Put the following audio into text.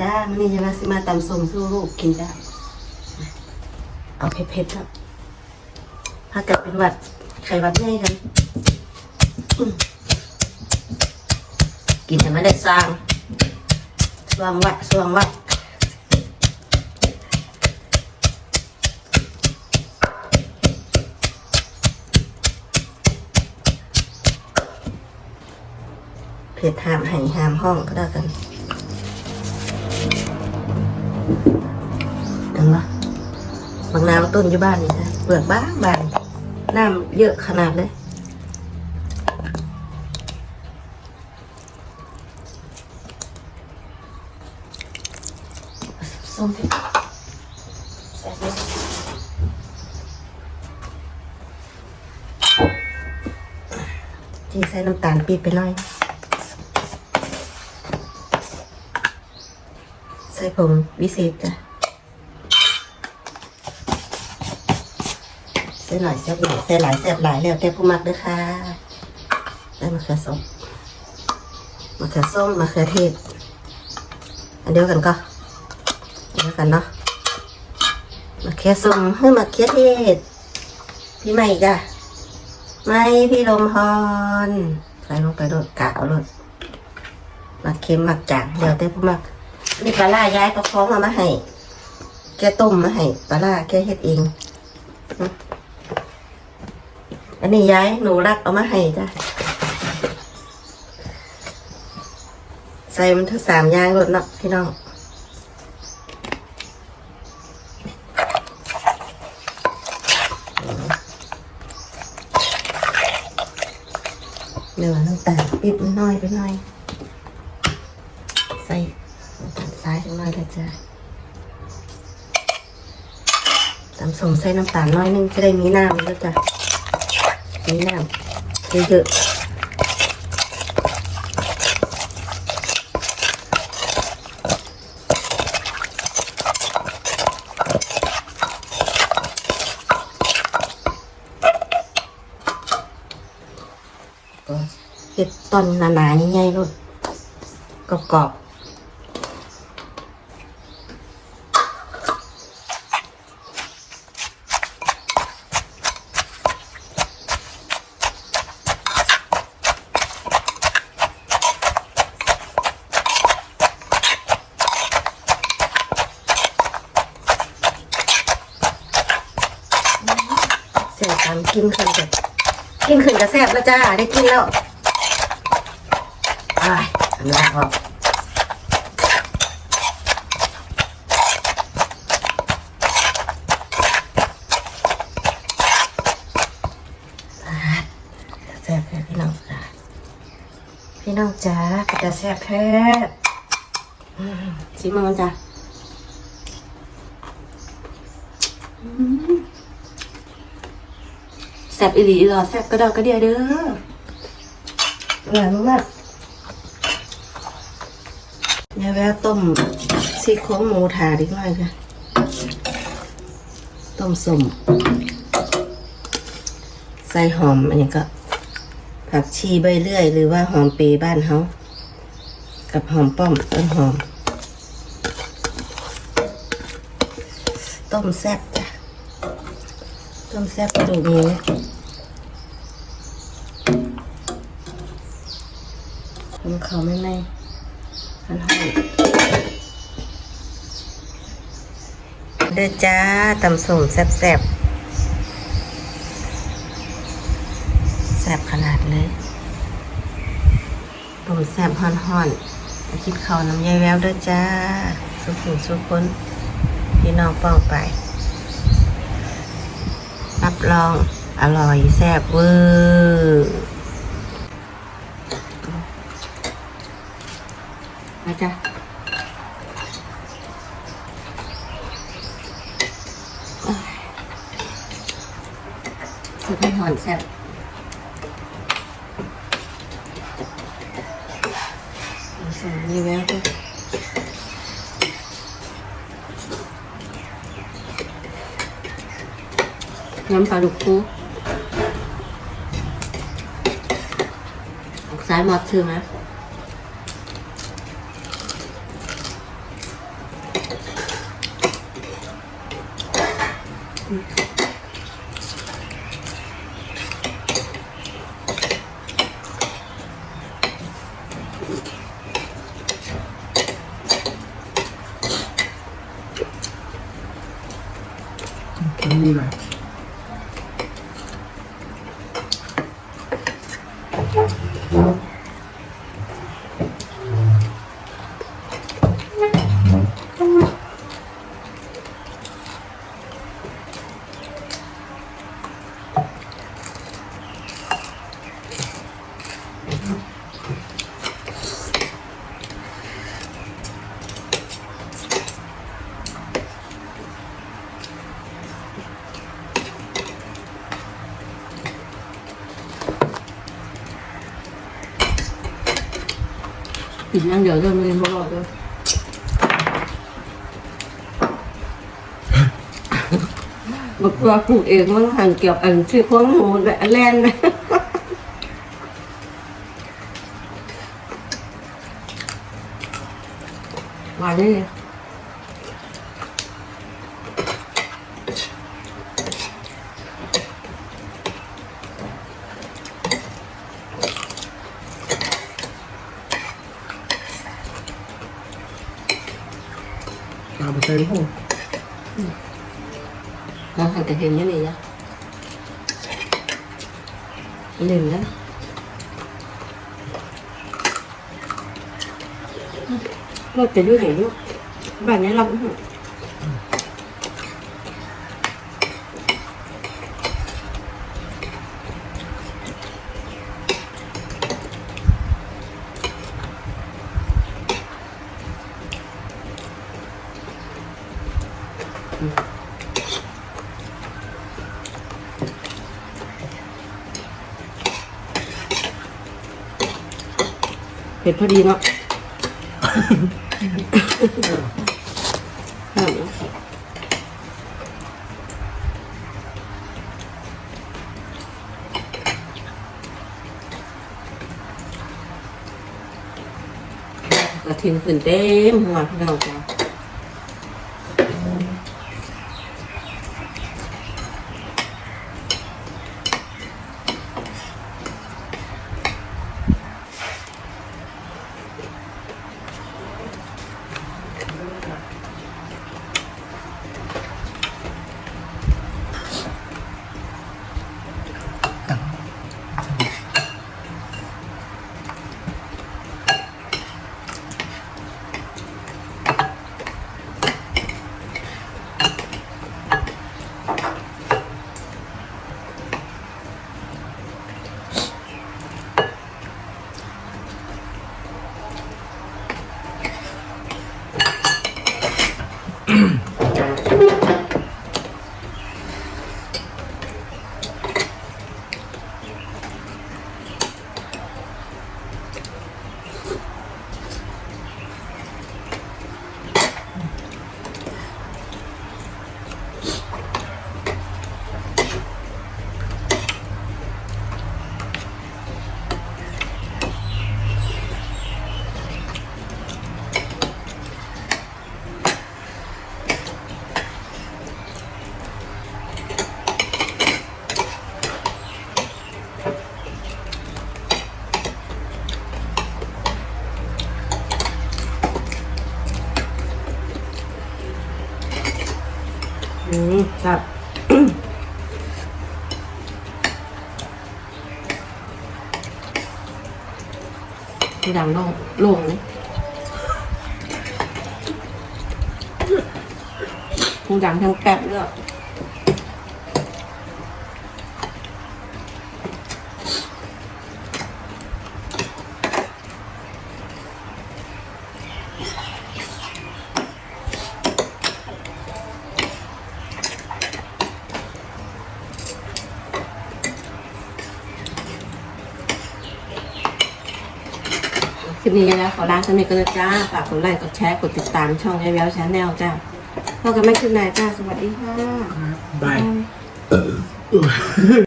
จ้ามันนี่จะมาสิมาตำส้มสู้ลูกกินจ้าเอาเผ็ดๆครับถ้าเกิดเป็นหวัดไข้หวัดง่ายกันกินให้มันได้สร้างสว่างวัดสว่างวัดเผ็ดหามไห่หามห้องก็ได้กัน ต้นอยู่บ้านนี่นะเปลือกบ้างบางน้ำเยอะขนาดเลยส้มเผ็ดแซ่บเลยที่ใส่น้ำตาลปี๊บไปหน่อยใส่ผงวิเศษจ้ะ ส่หน่อยแซ่บหน่อยใส่หลายแซ่บหลายแล้วแต่ผู้มักเด้วยค่ะได้มะเขือส้มมะเขือส้มมะเขือเทศอันเดียวกันก็เดียวกันเนาะมะเขือส้มให้มะเขือเทศพี่ใหม่จ้ะไม่พี่ลมพรใส่ลงไปโดดกะเอาโดดมักเค็มมักจางเดี๋ยวแต่ผู้มักนี่ปลาล่าย้ายก็คล้องเอามาให้แกต้มมาให้ปลาล่าแกเฮ็ดเอง อันนี้ยายหนูรักเอามาให้จ้ะใส่มันทั้งสามอย่างรถเนาะพี่น้องเนื้อน้ำตาลปิดน้อยไปหน่อยใส่น้ำตาลทรายน่อยเลยจ้ะตำส้มใส่น้ำตาลน้อยนึงจะได้มีน้ำแล้วจ้ะ มีน้ำเยอะๆก็เห็ดตอนหนาๆใหญ่ๆลูกกรอบๆเสียตามกินขึ้นกันกินขึ้นก็แซ่บแล้วจ้าได้กินแล้วไปอันนี้พอแซ่บแท้พี่น้องจ้าพี่น้องจ้าก็จะแซ่บแท้ชิมมันจ้าอืมแซ่บอีหลีอีหลอแซ่บกระดอกกระเดียเด้ออร่อยมากๆเนี่ยแววต้มซี่โครงหมูถาดิหน่อยค่ะ ต้มสมใส่หอมอันนี้ก็ผักชีใบเลื่อย หรือว่าหอมเปรย์บ้านเขากับหอมป้อมต้นหอม ต้มแซ่บจ้ะต้มแซ่บกระดูกห มูผมเขาไม่ไม่อันห้อยเด้อจ้าตำส้มแซ่บแซ่บแซ่บขนาดเลยต้มแซ่บห่อนๆคิดเขาวน้ำยายแววเด้อจ้า สุขุมสุขคนพี่น้องป้องไป รับรองอร่อยแซ่บเวอร์ มาจ้ะสุดให้หอนแซ่บส่งนี่แววด้วยน้ำปลาดุกฟูออกซ้ายหมดชื่อไหม ท กินอย่างเดียวเลยไม่ได้พวกเราเลยบอกว่าปลูกเองมันหันเกี่ยวอันชื่อพวกหมูและแล นนะมาเลยตามไปใส่ลูก nó thành cái hình như này nhá liền đó nó cái đứa này luôn bà nhớ lòng hả ผ็ดพอดีเนาะกระทิงตื่นเต็มหัวเราจ้ะ อืมครับที่ดังโล่งโล่งเลยผู้ดังทั้งแป๊บเลย คลิปนี้แล้วขอลาสมิธก็เลยจ้า ฝากกดไลค์ กดแชร์ กดติดตามช่องยายแววชาแนลจ้าพบกันไม่คลิปหน้าจ้า สวัสดีค่ะ บาย